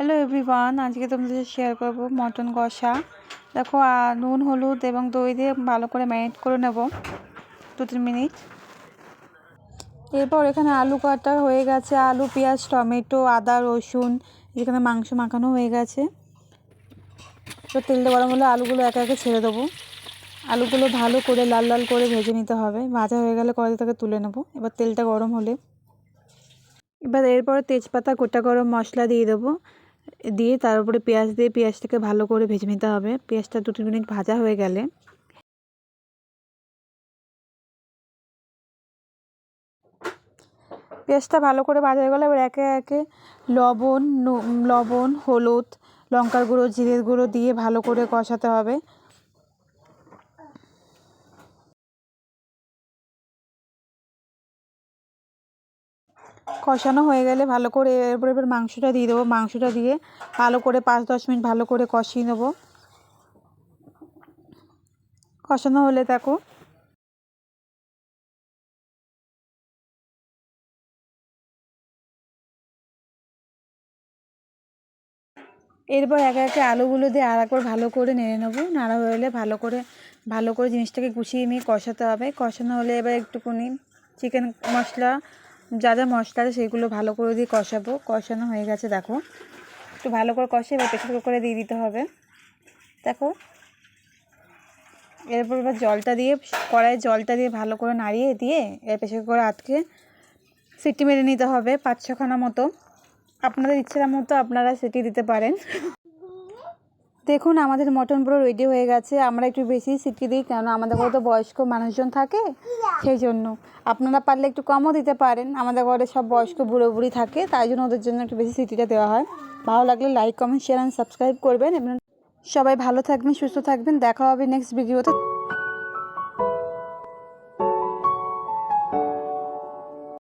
Hello everyone আজকে তোমাদের share করব মটন কষা। দেখো নুন, হলুদ এবং দই দিয়ে ভালো করে ম্যারিনেট করে নেব। দু, তিন মিনিট। এরপর এখানে আলু কাটা হয়ে গেছে। আলু, পেঁয়াজ, টমেটো, আদা, রসুন, এখানে মাংস মাখানো হয়ে গেছে। তো তেলটা গরম হলে আলুগুলো একে একে ছেড়ে দেবো। আলুগুলো ভালো করে লাল লাল করে ভেজে নিতে হবে। ভাজা হয়ে গেলে কড়াই থেকে তুলে নেব। এবার তেলটা গরম হলে। এবার এরপরে তেজপাতা, গোটা গরম মশলা দিয়ে দেবো। দিয়ে তার উপরে পেঁয়াজ দিয়ে পেঁয়াজটাকে ভালো করে ভেজে নিতে হবে। পেঁয়াজটা দু তিন মিনিট ভাজা হয়ে গেলে পেঁয়াজটা ভালো করে ভাজা হয়ে গেলে এবার একে একে লবণ লবণ, হলুদ, লঙ্কার গুঁড়ো, জিরের গুঁড়ো দিয়ে ভালো করে কষাতে হবে। কষানো হয়ে গেলে ভালো করে এরপর এবার মাংসটা দিয়ে দেবো। মাংসটা দিয়ে ভালো করে পাঁচ দশ মিনিট ভালো করে কষিয়ে নেব। কষানো হলে দেখো এরপর একে একে আলুগুলো দিয়ে আর একবার ভালো করে নেড়ে নেব। নাড়া গেলে ভালো করে ভালো করে জিনিসটাকে গুছিয়ে নিয়ে কষাতে হবে। কষানো হলে এবার একটুখানি চিকেন মশলা যা যা মশলা আছে সেগুলো ভালো করে দিয়ে কষাবো। কষানো হয়ে গেছে, দেখো। একটু ভালো করে কষে এবার প্রেসার করে দিয়ে দিতে হবে। দেখো। এরপর এবার জলটা দিয়ে, কড়াইয়ে জলটা দিয়ে ভালো করে নাড়িয়ে দিয়ে এর প্রেসার করে আটকে সিটি মেরে নিতে হবে পাঁচ ছখানা মতো। আপনাদের ইচ্ছা মতো আপনারা সিটি দিতে পারেন। দেখুন, আমাদের মটন পুরো রেডি হয়ে গেছে। আমরা একটু বেশি সিটি দিই কেন আমাদের ঘরে তো বয়স্ক মানুষজন থাকে সেই জন্য আপনারা পারলে একটু কমও দিতে পারেন। আমাদের ঘরে সব বয়স্ক বুড়ো বুড়ি থাকে, তাই জন্য ওদের জন্য একটু বেশি সিটিটা দেওয়া হয়। ভালো লাগলে like comment share and subscribe করবেন। এবং সবাই ভালো থাকবেন, সুস্থ থাকবেন। দেখা হবে নেক্সট ভিডিওতে